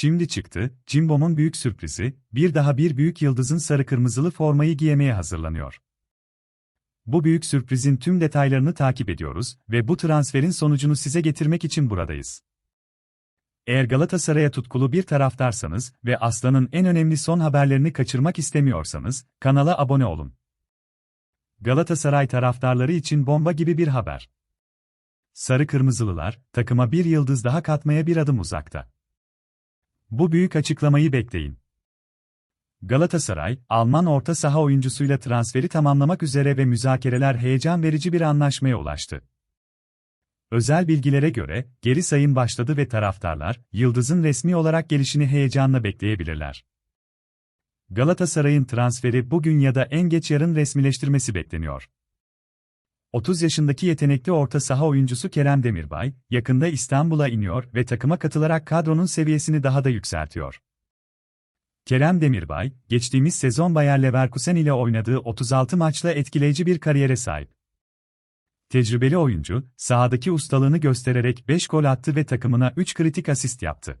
Şimdi çıktı, Cimbom'un büyük sürprizi, bir daha bir büyük yıldızın sarı kırmızılı formayı giymeye hazırlanıyor. Bu büyük sürprizin tüm detaylarını takip ediyoruz ve bu transferin sonucunu size getirmek için buradayız. Eğer Galatasaray'a tutkulu bir taraftarsanız ve Aslan'ın en önemli son haberlerini kaçırmak istemiyorsanız, kanala abone olun. Galatasaray taraftarları için bomba gibi bir haber. Sarı Kırmızılılar, takıma bir yıldız daha katmaya bir adım uzakta. Bu büyük açıklamayı bekleyin. Galatasaray, Alman orta saha oyuncusuyla transferi tamamlamak üzere ve müzakereler heyecan verici bir anlaşmaya ulaştı. Özel bilgilere göre, geri sayım başladı ve taraftarlar, Yıldız'ın resmi olarak gelişini heyecanla bekleyebilirler. Galatasaray'ın transferi bugün ya da en geç yarın resmileştirmesi bekleniyor. 30 yaşındaki yetenekli orta saha oyuncusu Kerem Demirbay, yakında İstanbul'a iniyor ve takıma katılarak kadronun seviyesini daha da yükseltiyor. Kerem Demirbay, geçtiğimiz sezon Bayer Leverkusen ile oynadığı 36 maçla etkileyici bir kariyere sahip. Tecrübeli oyuncu, sahadaki ustalığını göstererek 5 gol attı ve takımına 3 kritik asist yaptı.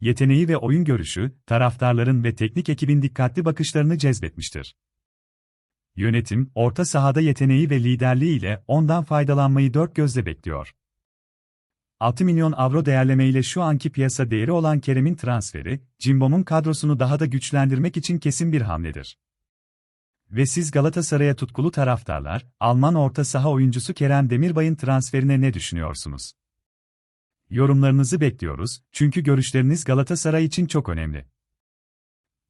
Yeteneği ve oyun görüşü, taraftarların ve teknik ekibin dikkatli bakışlarını cezbetmiştir. Yönetim, orta sahada yeteneği ve liderliği ile ondan faydalanmayı dört gözle bekliyor. 6 milyon avro değerlemeyle şu anki piyasa değeri olan Kerem'in transferi, Cimbom'un kadrosunu daha da güçlendirmek için kesin bir hamledir. Ve siz Galatasaray'a tutkulu taraftarlar, Alman orta saha oyuncusu Kerem Demirbay'ın transferine ne düşünüyorsunuz? Yorumlarınızı bekliyoruz, çünkü görüşleriniz Galatasaray için çok önemli.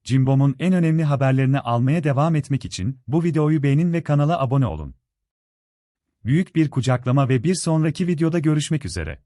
Cimbom'un en önemli haberlerini almaya devam etmek için bu videoyu beğenin ve kanala abone olun. Büyük bir kucaklama ve bir sonraki videoda görüşmek üzere.